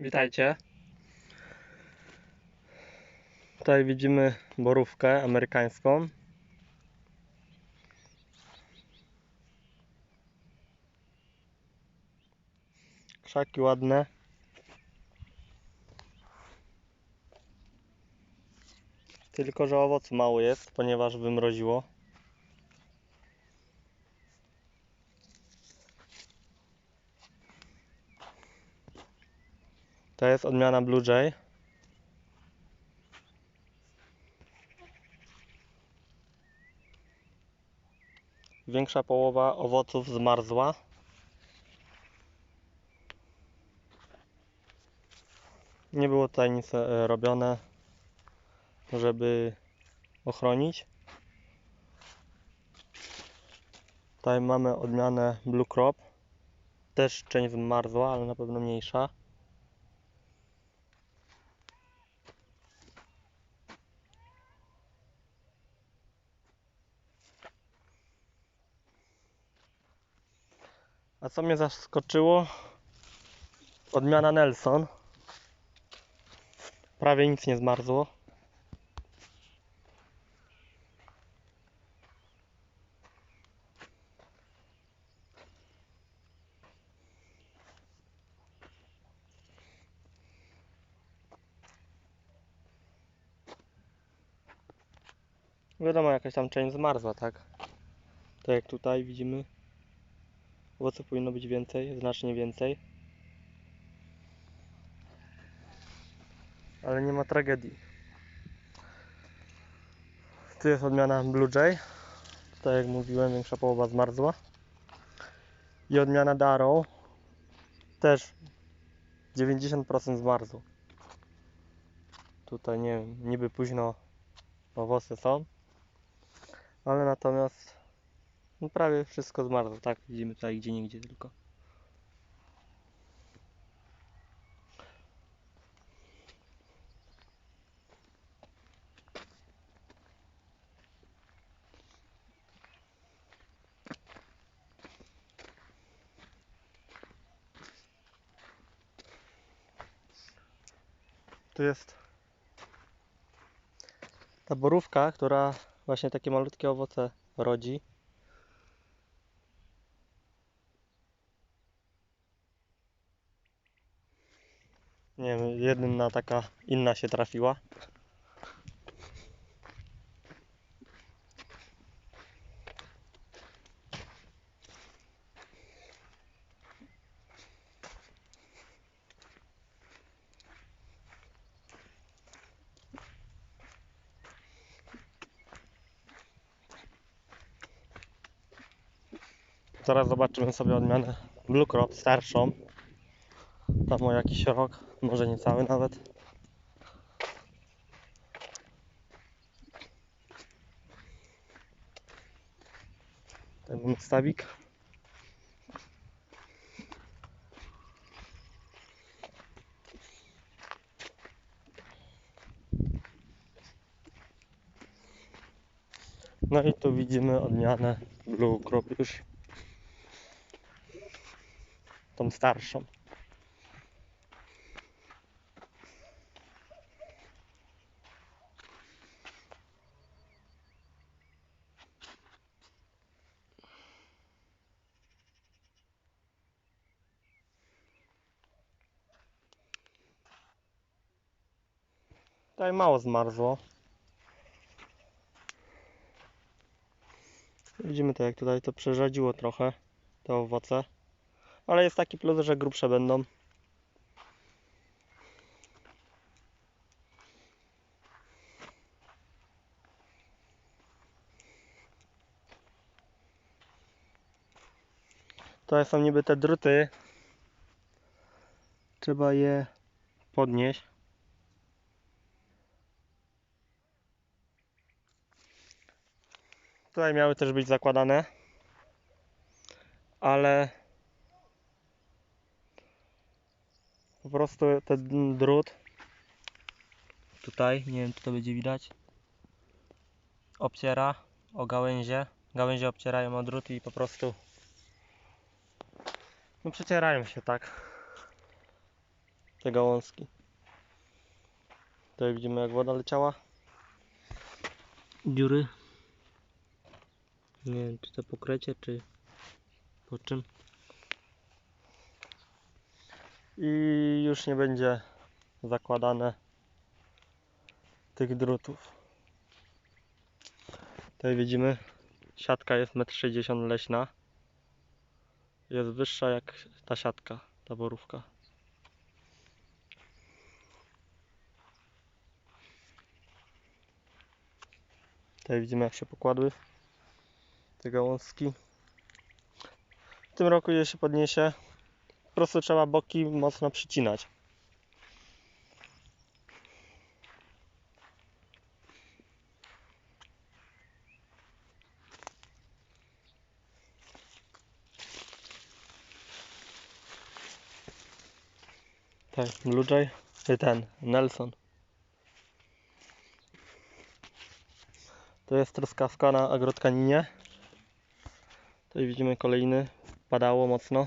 Witajcie. Tutaj widzimy borówkę amerykańską. Krzaki ładne. Tylko, że owocu mało jest, ponieważ wymroziło. To jest odmiana Blue Jay. Większa połowa owoców zmarzła. Nie było tutaj nic e, robione, żeby ochronić. Tutaj mamy odmianę Blue Crop. Też część zmarzła, ale na pewno mniejsza. A co mnie zaskoczyło? Odmiana Nelson. Prawie nic nie zmarzło. Wiadomo, jakaś tam część zmarzła, tak? Tak jak tutaj widzimy. Owoców powinno być więcej, znacznie więcej. Ale nie ma tragedii. Tu jest odmiana Blue Jay. Tak jak mówiłem, większa połowa zmarzła. I odmiana Darrow. Też 90% zmarzło. Tutaj nie wiem, niby późno owoce są. Ale natomiast no prawie wszystko zmarzło, tak? Widzimy tutaj gdzie nigdzie tylko. Tu jest ta borówka, która właśnie takie malutkie owoce rodzi. Nie wiem, jedna taka inna się trafiła. Zaraz zobaczymy sobie odmianę Blue Crop starszą. Tam o jakiś rok, może niecały nawet. Ten mamy stawik. No i tu widzimy odmianę Blue Crop już. Tą starszą. Tutaj mało zmarzło. Widzimy to jak tutaj to przerzadziło trochę te owoce. Ale jest taki plus, że grubsze będą. To są niby te druty. Trzeba je podnieść. Tutaj miały też być zakładane, ale po prostu ten drut tutaj, nie wiem czy to będzie widać, obciera o gałęzie. Gałęzie obcierają o drut i po prostu no przecierają się tak. te gałązki. Tutaj widzimy jak woda leciała. Dziury. Nie wiem czy to pokrecie, czy po czym. I już nie będzie zakładane tych drutów. Tutaj widzimy siatka jest 1,60 m leśna. Jest wyższa jak ta siatka, ta borówka. Tutaj widzimy jak się pokładły te gałązki. W tym roku je się podniesie. Po prostu trzeba boki mocno przycinać. Tak, Blue Jay, y, ten, Nelson. To jest truskawka na agrotkaninie. Tutaj widzimy kolejny, padało mocno.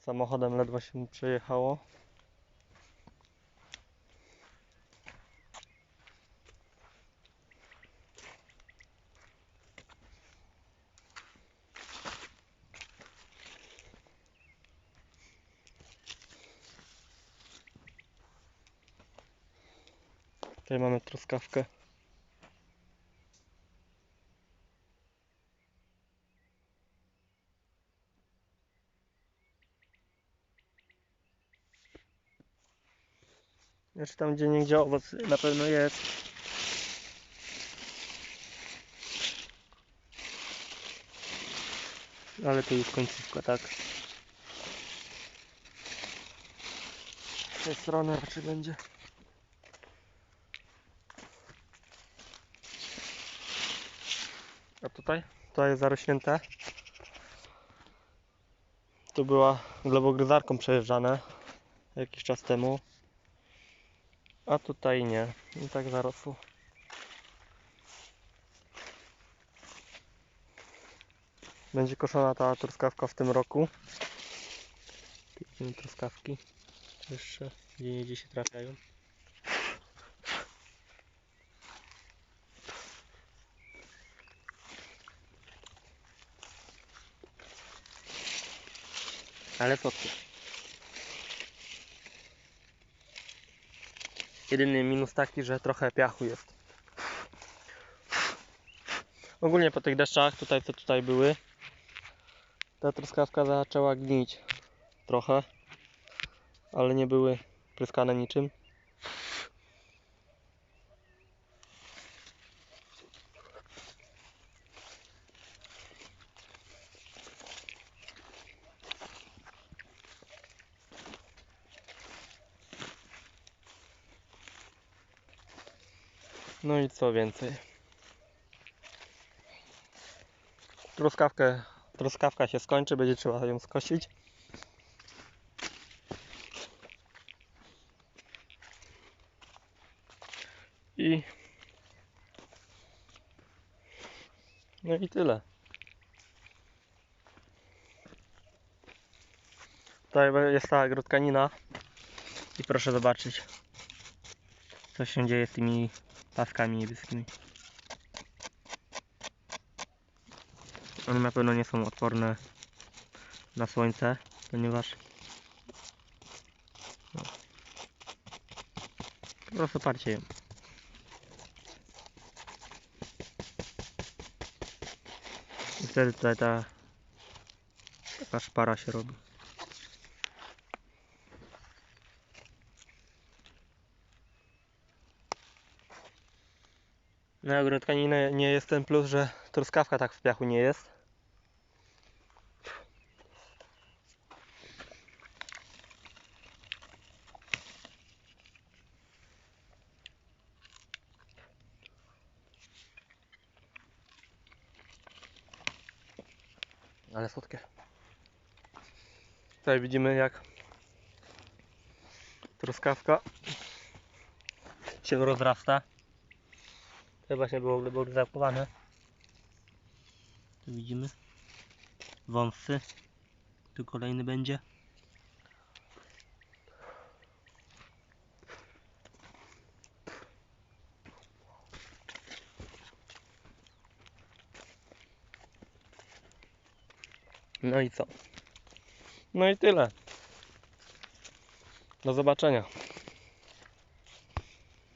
Samochodem ledwo się przejechało. Tutaj mamy truskawkę. Jeszcze tam gdzie niegdzie owoc na pewno jest. Ale to już końcówka, tak. Z tej strony raczej będzie. A tutaj? To jest zarośnięte. Tu była glebogryzarką przejeżdżane jakiś czas temu. A tutaj nie. I tak zarosło. Będzie koszona ta truskawka w tym roku. Piękne truskawki. Jeszcze gdzie niegdzie się trafiają. Ale słodkie. Jedyny minus taki, że trochę piachu jest. Ogólnie po tych deszczach, tutaj co tutaj były, ta truskawka zaczęła gnić trochę, ale nie były pryskane niczym. No i co więcej. Truskawkę, truskawka się skończy, będzie trzeba ją skosić. I no i tyle. Tutaj jest ta agrotkanina i proszę zobaczyć co się dzieje z tymi paskami niebieskimi. One na pewno nie są odporne na słońce, ponieważ no, po prostu parcie ją. I wtedy tutaj ta taka szpara się robi. Na agrotkaninę nie jest ten plus, że truskawka tak w piachu nie jest. Ale słodkie. Tutaj widzimy jak truskawka się rozrasta. To właśnie było, było zapakowane. Tu widzimy. Wąsy. Tu kolejny będzie. No i co? No i tyle. Do zobaczenia.